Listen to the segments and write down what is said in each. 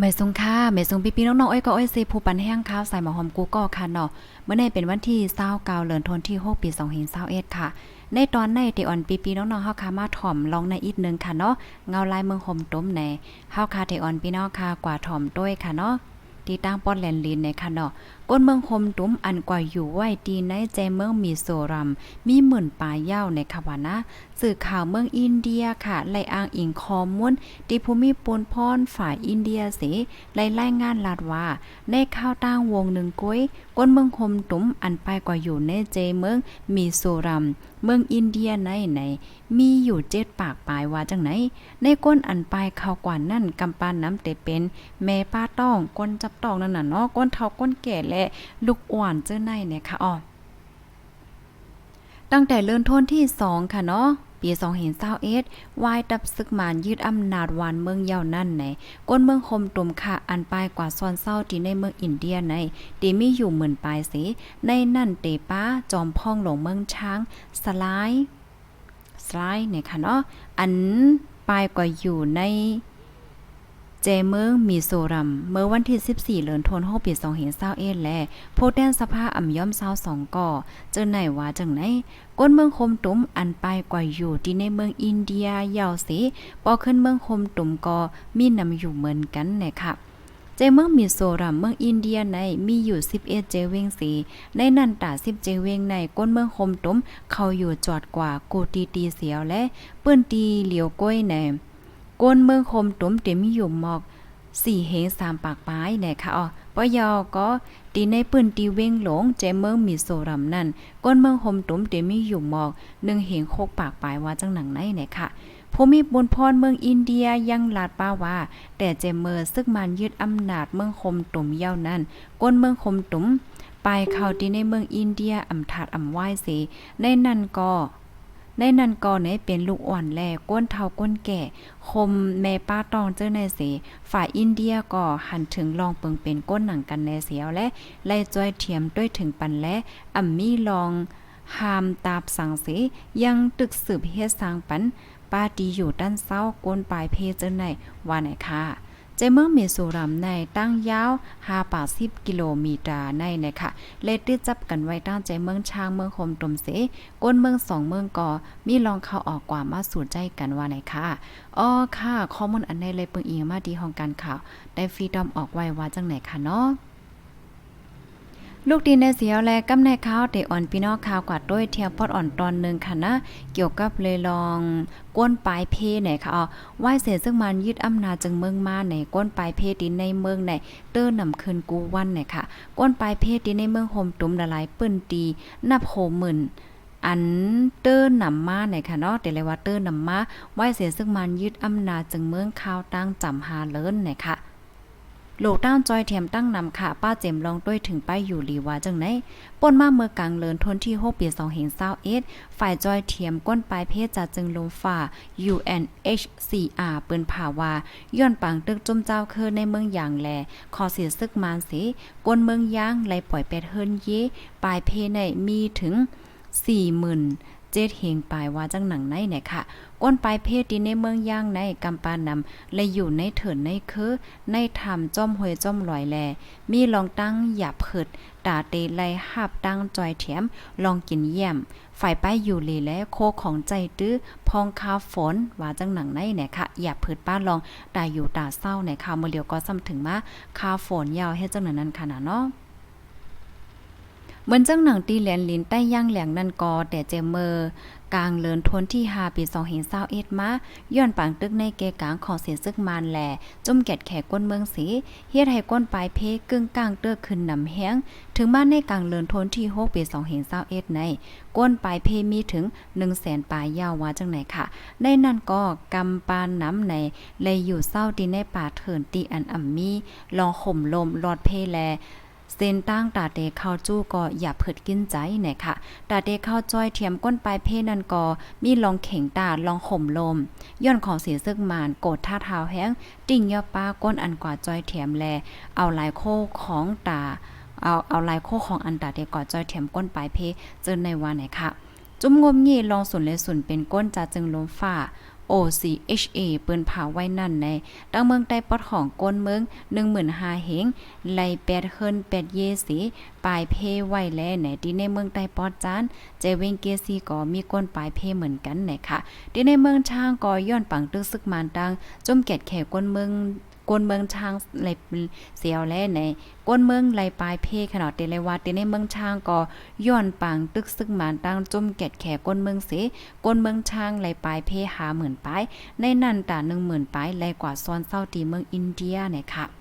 ไม่สงค่าไม่สงพี่ๆน้องๆอ้อยก็อ้อยซีผู้ปันแห้งข้าวใส่หมอหอมกูก็ค่ะเนาะเมื่อในเป็นวันที่เศร้าเดือนทนที่6ปี2 0 2 1ค่ะ ในตอนในที่อ่อนปีๆน้องๆเฮาค่ะมาถ่อมลองในอีกนึงค่ะเนาะเงาลายเมืองห่มต้มในเฮาค่ะที่อ่อนพี่น้องค่ะกว่าถ่อมด้วยค่ะเนาะที่ตั้งป้อนแลนลินในค่ะเนาะ ก้นเมืองคมตุ้มอันกว่าอยู่ไว้ตีในใจเมืองมีโซรัม มีหมื่นปลายเย้าในค่ะวานะสื่อข่าวเมืองอินเดียค่ะไล่อ้างอิงข้อมูลที่ภูมิปนพรฝ่ายอินเดียเสไล่รายงานลาดว่าในข่าวต่างวงหนึ่งก้ยก้นเมืองคมตุ้มอันไปกว่าอยู่ในเจเมืองมีโซรัม เมืองอินเดียในไหนมีอยู่เจ็ดปากปลายว่าจังไหน ในก้นอันปลายข่าวกว่านั่นกำปานน้ำเตเป็น แม่ป้าต้องก้นจับต้องนั่นน่ะเนาะก้นเฒ่าก้นแก่และลูกอ่อนเจ้าในเนี่ยค่ะอ้อตั้งแต่เริ่มต้นที่ 2 ค่ะเนาะปี2021วายดับศึกมานยืดอำนาจวานเมืองเยาวนั่นไหนก้นเมืองคมตุมค่ะอันปลายกว่าซอนเศร้าที่ในเมืองอินเดียในตีมีอยู่หมื่นปลายสีในนั่นเตป้าจอมพ่องหลงเมืองช้างสลายสลด์เนี่ยค่ะเนาะอันปลายกว่าอยู่ใน เจเมืองมีโซรัม เมื่อวันที่ 14เดือนธันวาคมปี2021แลโพแดนสภาอ่ำย่อม22ก่อเจอไหนว่าจังไหนก้นเมืองคมตุ้มอันไปกว่าอยู่ที่ในเมืองอินเดียยาวสิปอขึ้นเมืองคมตุ้มก็มีนำอยู่เหมือนกันนะคะเจเมืองมีโซรัมเมืองอินเดียในมีอยู่ 11 เจเวงสี ในนันตา10 เจเวงในก้นเมืองคมตุ้มเขาอยู่จอดกว่าโกตีตีเสียวและเปิ้นตีเหลียวก้อยใน ก้นเมืองคมตุ้มเต็มอยู่หมอกสี่เฮงสามปากปลายเนี่ยค่ะอ๋อปยอก็ตีในปืนตีเว้งหลงเจเมืองมีโซรำนั่น ก้นเมืองคมตุ้มเต็มมีอยู่หมอกหนึ่งเฮงโคกปากปลายว่าจังหนังไหนเนี่ยค่ะภูมิบุญพรเมืองอินเดียยังลาดป้าว่า แต่เจเมอร์ซึกมันยึดอำนาจเมืองคมตุ้มเย้านั่นก้นเมืองคมตุ้มไปเข้าที่ในเมืองอินเดียอำถาดอำไหว้เสในนั่นก็ ในนั้นก็เนี่ยเป็นลูกอ่อนแลก้นเทาก้นแก่ คมแม่ป้าตองเจ้าในเส ฝ่ายอินเดียก็หันถึงลองเปิงเป็นก้นหนังกันแนเสียวและไล่จ้อยเทียมด้วยถึงปันและอ่ำมีลองหามตาบสังเสยังตึกสืบเฮ็ดสร้างปันป้าดีอยู่ด้านเศร้าก้นปลายเพเจ้าในว่าไหนค่ะ ใจเมืองเมโซรัมในตั้งยาว5ป่า10กิโลเมตรในนะคะเลดติดจับกันไว้ตั้งใจเมืองช้างเมืองคมตมเสก้นเมืองสองเมืองก่อมีลองเข้าออกกว่ามาสู่ใจกันว่าไหนค่ะอ๋อค่ะข้อมูลอันในเลยเปิงอิงมาดีของการข่าวได้ฟรีดอมออกไว้ว่าจังไหนค่ะเนาะ ลูกดินในเสียวและกำในข้าวเตอ่อนพี่น้องข้าวกว่าด้วยเทียมพอดอ่อนตอนหนึ่งค่ะนะ เกี่ยวกับเลยลองก้นปลายเพไหนค่ะอ๋อไหว้เสียซึ่งมันยึดอำนาจจึงเมืองมาในก้นปลายเพดินในเมืองในเตื้อนำคืนกูวันเนี่ยค่ะ ก้นปลายเพดินในเมืองโฮมตุมละลายปื้นตีนับโหหมื่นอันเตอร์นำมาเนี่ยค่ะเนาะแต่เลยว่าเตอร์นำมาไหว้เสียซึ่งมันยึดอำนาจจึงเมืองข้าวตั้งจำหาเลินเนี่ยค่ะ โลกต้านจอยเทียมตั้งนำค่ะป้าเจมลองด้วยถึงป้ายอยู่ลีว่าจังไหนป่นมาเมื่อกลางเลินทนที่6ปี2021ฝ่ายจอยเทียมก้นปลายเพศจัดจึงลงฝ่า UNHCR เปินผ่าว่าย้อนปังตึกจุมเจ้าคือในเมืองอย่างแลขอเสียซึกมานสิก้นเมืองย่างไหลปล่อยเป็ดเฮิรนเยปลายเพในมีถึง 40,000 เจ็ดเฮงปลายว่าจังหนังในเนี่ยค่ะ ก้นปลายเพศที่ในเมืองย่างในกำปานำและอยู่ในเถินในคือ ในธรรมจ้อมหวยจ้อมลอยแล มีลองตั้งหยาบเผิดตาเตไลหับตั้งจอยเถียม ลองกินเยี่ยม ฝ่ายป้ายอยู่เลและโคของใจตื้อ พองคาฝนว่าจังหนังในเนี่ยค่ะอย่าเผิดป้าลองตาอยู่ตาเศร้าเนี่ยค่ะเมื่อเลียวก็ซ้ำถึงมาคาฝนยาวเฮ็ดจังนั้นนั้นค่ะนะเนาะ เหมือนจังหนังตีแหลนลินใต้ย่างแหลงนั่นกอแต่เจเมอร์กลางเลินทนที่5ปี2021มาย้อนปางตึกในเกกลางของเสียซึกมานแหล่จุ่มแกดแขกก้นเมืองสีเฮ็ดให้ก้นปลายเพกึ่งกลางเตื้อขึ้นนำแห้งถึงมาในกลางเลินทนที่6ปี2021ในก้นปลายเพมีถึง 100,000ปลายยาวว่าจังไหนค่ะ ในนั่นก็กำปานน้ำในเลยอยู่เศร้าตีในป่าเถินตีอันอ่ำมีลองข่มลมลอดเพแล เส้นตั้งตาเตเข้าจู้ก็อย่าเผิดกินใจน่ค่ะตาเตเข้าจ้อยเทียมก้นปลายเพนันก็มีลองเข่งตาลองข่มลม ย้อนของเสียซึกมานโกดท่าเท้าแห้งติ่งย่อป้าก้นอันกว่าจ้อยเทียมแล เอาลายโคของตาเอาเอาลายโคของอันตาเตก่อจ้อยเทียมก้นปลายเพเจอในวันไหนค่ะ จุ่มงมงี้ลองสุนเลยสุนเป็นก้นจะจึงลมฝ่า OCHA เปิ้นเผาไว้นั่นในตั้งเมืองใต้ปอดของก้นเมือง15,000เหงไล่แปดเฮิรนแปดเยสีปลายเพไว้แลไหนที่ในเมืองใต้ปอดจานเจเวงเกซีก็มีก้นปลายเพเหมือนกันไหนค่ะที่ในเมืองช่างก็ย้อนปังตึกซึกมานตังจมแกดแขกก้นเมือง กวนเมืองช้างไหลเสียวแลในกวนเมืองไหลปลายเพขนาดเตเลวาเตในเมืองช้างก็ย้อนปังตึกซึ่งหมานตั้งจุ่มแกดแขกวนเมืองเสกวนเมืองช้างไหลปลายเพหาหมื่นปลายในนั้นตา10,000ปลายไหลกว่าซ้อนเศร้าตีเมืองอินเดียเนี่ยค่ะ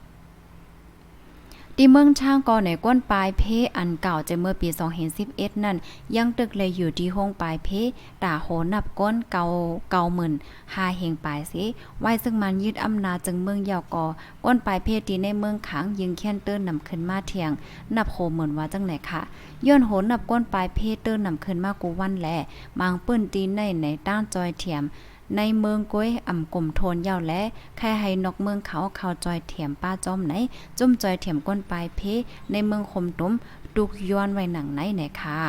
ที่เมืองช่างกอในก้นปลายเพอันเก่าจะเมื่อปี2011นั่น ยังตึกเลยอยู่ที่ห้องปลายเพตาโหนับก้นเก่าเก่าหมื่นหาเฮงปลายสิไว้ซึ่งมันยึดอำนาจจึงเมืองยาวกอก้นปลายเพที่ในเมืองขังยิงแค้นเติ้นนำขึ้นมาเทียง นับโหเหมือนว่าจังไหนค่ะย้อนโหนับก้นปลายเพเติ้นนำขึ้นมากูวันแลมางปื้นตีในในต้านจอยเทียม ในเมืองก้วยอ่ำกลมโทนยาวและใครให้นกเมืองเขาเขาจอยเถียมป้าจอมไหนจุ่มจอยเถียมก้นปลายเพ ในเมืองคมตุ้มดุกย้อนไว้หนังไหนไหนค่ะ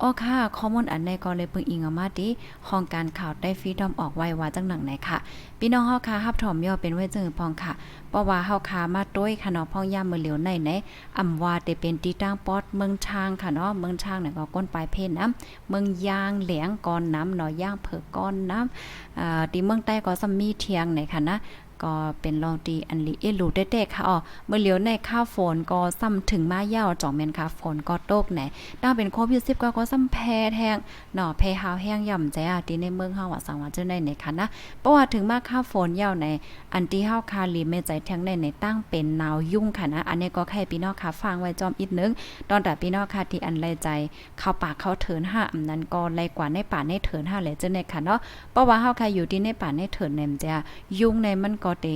อ้อค่ะข้อมูลอันในก็เลยเพิ่งอิงเอามาดิของการข่าวได้ฟรีดอมออกไว้ว่าจังหนังไหนค่ะ พี่น้องเฮาค่ะฮับถอมย่อเป็นไว้จึงพองค่ะเพราะว่าเฮาคามาต้วยค่ะเนาะพ่องย่ามมือเหลียวในไหนอ่ำว่าแต่เป็นตีตั้งปอดเมืองช้างค่ะเนาะเมืองช้างเนี่ยก็ก้นปลายเพน้ำเมืองยางแหลงก้อนน้ำเนาะย่างเผือกก้อนน้ำอ่าที่เมืองใต้ก็ซัมมีเทียงไหนค่ะนะ ก็เป็นลองตีอันลีเอลูเต้ๆค่ะอ๋อเมื่อเหลียวในข้าวฝนก็ซ้ำถึงมาเยาจ่องแมนค่ะฝนก็โตกแหนถ้าเป็นโควิด10ก็ก็ซ้ำแพ้แทงเนาะแพ้หาวแห้งย่ำใจอะที่ในเมืองเฮาว่าสังว่าจังได๋ในค่ะนะเพราะว่าถึงมาข้าวฝนเยาในอันที่เฮาคาลีแม่ใจแทงในในตั้งเป็นหนาวยุ่งค่ะนะอันนี้ก็แค่พี่น้องค่ะฟังไว้จอมอีกนึงตอนแต่พี่น้องค่ะที่อันไลใจเข้าปากเข้าเถินห้าอำนั้นก็ไลกว่าในป่าในเถินห้าแหละจังได๋ค่ะเนาะเพราะว่าเฮาค่ะอยู่ที่ในป่าในเถินแนมจะยุ่งในมันก็เต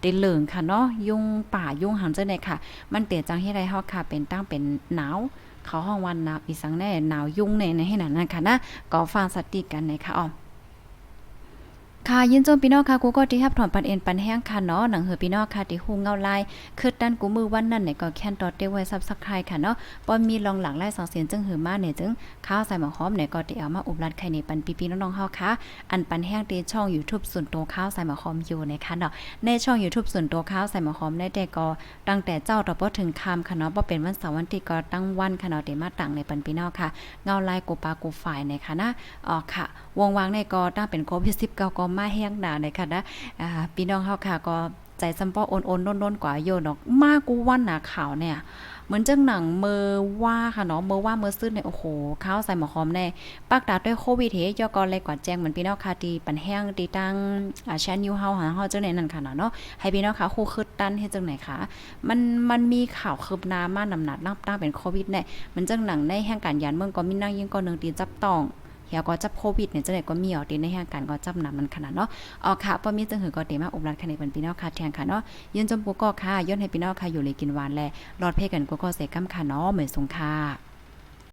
เตเหลิงค่ะเนาะยุงป่ายุงหังจังได๋ค่ะ มันเตจังให้ไรเฮาค่ะ เป็นตั้งเป็นหนาวเขาห้องวันหนาวอีสังแน่หนาวยุ่งในในให้นานนั่นค่ะนะก็ฟังสติกันในค่ะอ๋อ ค่ะยินจมพี่น้องค่ะกูก็ที่รับถอนปันเอ็นปันแห้งค่ะเนาะหนังเหือพี่น้องค่ะที่ฮู้เงาลายคือด้านกูมือวันนั้นเนี่ยก็แค่นตอเตไว้ซับสักใครค่ะเนาะปอนมีลองหลังไล่สองเสียงจึงหือมาเนี่ยจึงข้าวใส่หมอหอมเนี่ยก็ได้เอามาอุบรัดไข่ในปันพี่น้องๆเฮาค่ะอันปันแห้งเตช่อง YouTube ส่วนตัวข้าวใส่หมอหอมอยู่นะคะเนาะในช่อง YouTube ส่วนตัวข้าวใส่หมอหอมได้แต่ก็ตั้งแต่เจ้าต่อบ่ถึงคำค่ะเนาะบ่เป็นวันเสาร์วันที่ก็ตั้งวันค่ะเนาะเดมาตั้งในปันพี่น้องค่ะเงาลายกูปากูฝ่ายในค่ะนะอ๋อค่ะ วงวางในก็ตั้งเป็นโควิด19ก็มาแห้งหนาในค่ะนะพี่น้องเฮาค่ะก็ใจซัมป้อโอนๆน้นๆกว่าโยนอกมากกูวันหนาข่าวเนี่ยเหมือนจังหนังเมอว่าค่ะเนาะเมอว่าเมอซื้อเนี่ยโอ้โหข้าวใส่หมอหอมแน่ปากดาด้วยโควิดเฮยอกอเลยกว่าแจ้งเหมือนพี่น้องค่ะที่ปันแห้งตีตั้งอ่าแชนยูเฮาหาเฮาจังไหนนั่นค่ะเนาะให้พี่น้องค่ะคู่คืดตันเฮ็ดจังไหนคะมันมันมีข่าวคืบหน้ามากนำหนักตั้งตั้งเป็นโควิดแน่มันจังหนังในแห่งการยานเมืองก็มีนั่งยิงก็นึงตีจับต้อง เฮียก็จับโควิดเนี่ยจะได้ก็มีออกตีในแห่งการก็จับนำมันขนาดเนาะออกค่ะป้อมีจังหือก็เตมาอบรัดคะแนนเป็นพี่น้องค่ะแทงค่ะเนาะยืนจมปูก็ค่ะย้อนให้พี่น้องค่ะอยู่เลยกินหวานแลรอดเพ่กันก็ก็เสกำค่ะเนาะเหมือนสงค่ะ